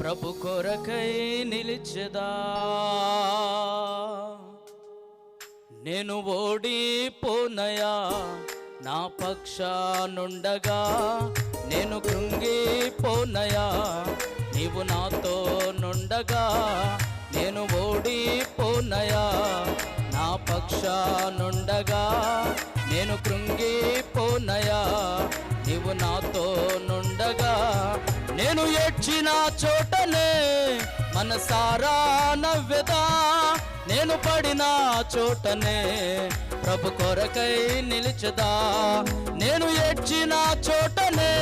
ప్రభు కొరకై నిలిచెదా. నేను ఓడిపోనయా నా పక్షానుండగా నేను కృంగిపోనయా నీవు నాతో నుండగా నేను ఓడిపోనయా నా పక్షానుండగా నేను కృంగిపోనయా నీవు నాతో నుండగా నేను ఏడ్చిన చోటనే మనసారా నవ్వెదా? నేను పడిన చోటనే ప్రభు కొరకై నిలిచదా? నేను ఏడ్చిన చోటనే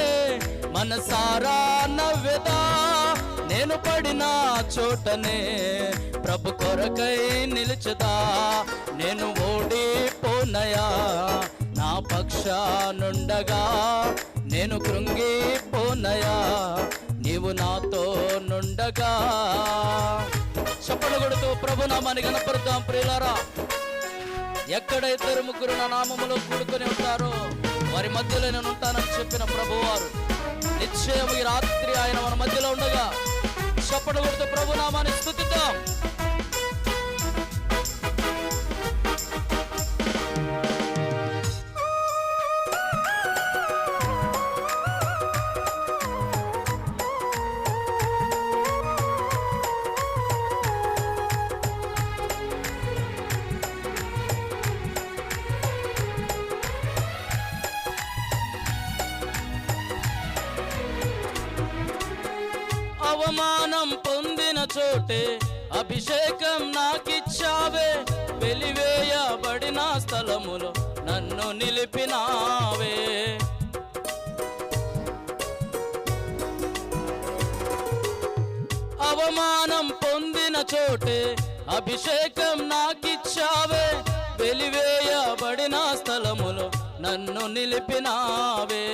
మనసారా నవ్వెదా? నేను పడిన చోటనే ప్రభు కొరకై నిలిచదా? నేను ఓడిపోనయా? నా పక్షానుండగా నేను కృంగి నయా నీవు నాతో నుండగా. చెప్పలు కొడుతూ ప్రభు నామాన్ని కనపడతాం ప్రియులారా. ఎక్కడ ఇద్దరు ముగ్గురు నా నామములో కూడుకొని ఉంటారో వారి మధ్యలో నేను ఉంటానని చెప్పిన ప్రభువారు నిశ్చయం ఈ రాత్రి ఆయన మన మధ్యలో ఉండగా. చప్పలు కొడుతూ ప్రభు నామాన్ని స్థుతిద్దాం అవమానం పొందిన చోటే అభిషేకం నాకిచ్చావే. వెలివేయబడిన స్థలములో నన్ను నిలిపినావే. అవమానం పొందిన చోటే అభిషేకం నాకిచ్చావే. వెలివేయబడిన స్థలములో నన్ను నిలిపినావే.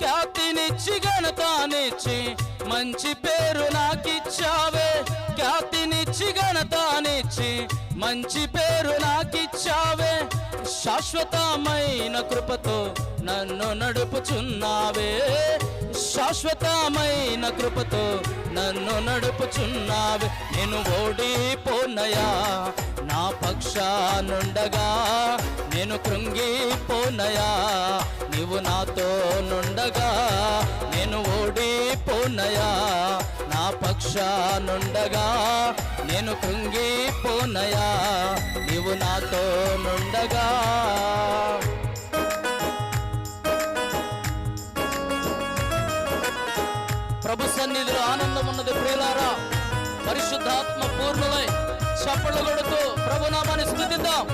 ఖ్యాతినిచ్చి ఘనతానిచ్చి మంచి పేరు నాకిచ్చావే. ఖ్యాతినిచ్చి ఘనతానిచ్చి మంచి పేరు నాకిచ్చావే. శాశ్వతమైన కృపతో నన్ను నడుపుచున్నావే. శాశ్వతమైన కృపతో నన్ను నడుపుచున్నావే. నేను ఓడిపోనయా? నా పక్షానుండగా నేను కృంగిపోనయా? నీవు నాతో నుండగా నేను ఓడిపోనయా? నా పక్షానుండగా నేను కృంగిపోనయా? నీవు నాతో నుండగా. ప్రభు సన్నిధిలో ఆనందం ఉన్నది ప్రియులారా పరిశుద్ధాత్మ పూర్ణులై చప్పట్లు కొడుతూ ప్రభునామాన్ని స్థుతిద్దాం.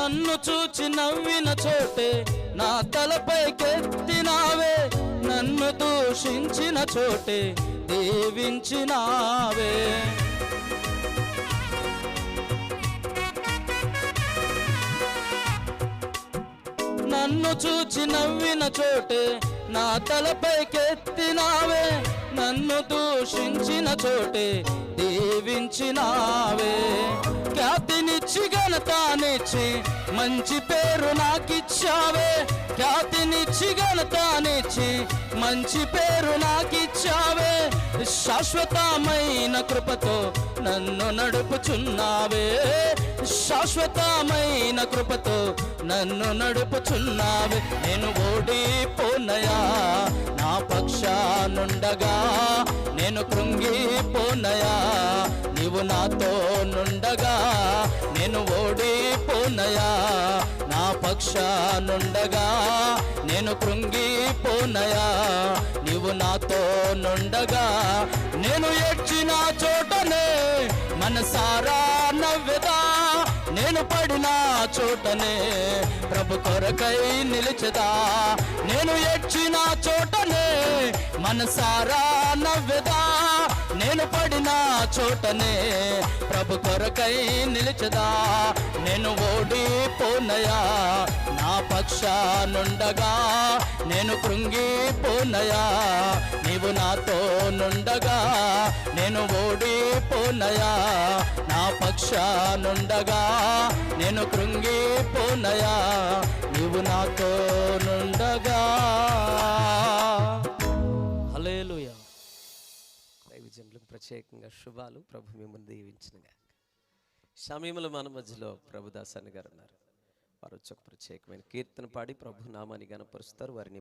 నన్ను చూచి నవ్విన చోటే నా తలపై కెత్తినావే నన్ను దూషించిన చోటే దీవించినావే. నన్ను చూచి నవ్విన చోటే నా తలపై కెత్తినావే నన్ను దూషించిన చోటే దీవించినావే. ఖ్యాతినిచ్చి ఘనతానిచ్చి మంచి పేరు నాకిచ్చావే. ఖ్యాతినిచ్చి ఘనతానిచ్చి మంచి పేరు నాకిచ్చావే. శాశ్వతమైన కృపతో నన్ను నడుపుచున్నావే. శాశ్వతమైన కృపతో నన్ను నడుపుచున్నావే. నేను ఓడిపోనయా నా పక్షానుండగా నేను కృంగిపోనయా? నీవు నాతో నుండగా నేను ఓడిపోనయా? నా పక్షానుండగా నేను కృంగిపోనయా? నీవు నాతో నుండగా నేను ఏడ్చిన చోటనే మనసా నేను పడిన చోటనే ప్రభు కొరకై నిలిచదా. నేను ఏడ్చిన చోటనే మనసారా నవ్వెదా. నేను పడిన చోటనే ప్రభు కొరకై నిలిచదా. నేను ఓడిపోనయా? నా పక్షానుండగా నేను కృంగిపోనయా? నీవు నాతో నుండగా నేను ఓడిపోనయా? నా పక్షానుండగా నేను కృంగిపోనయా? నీవు నాతో నుండగా. హలేలుయా దైవజనులకు ప్రత్యేకంగా శుభాలు. ప్రభు మిమ్మల్ని దీవించినగా సమయంలో మన మధ్యలో ప్రభుదాస్ గారు ఉన్నారు. వారు వచ్చి ఒక ప్రత్యేకమైన కీర్తన పాడి ప్రభు నామాన్ని గనపరుస్తారు వారిని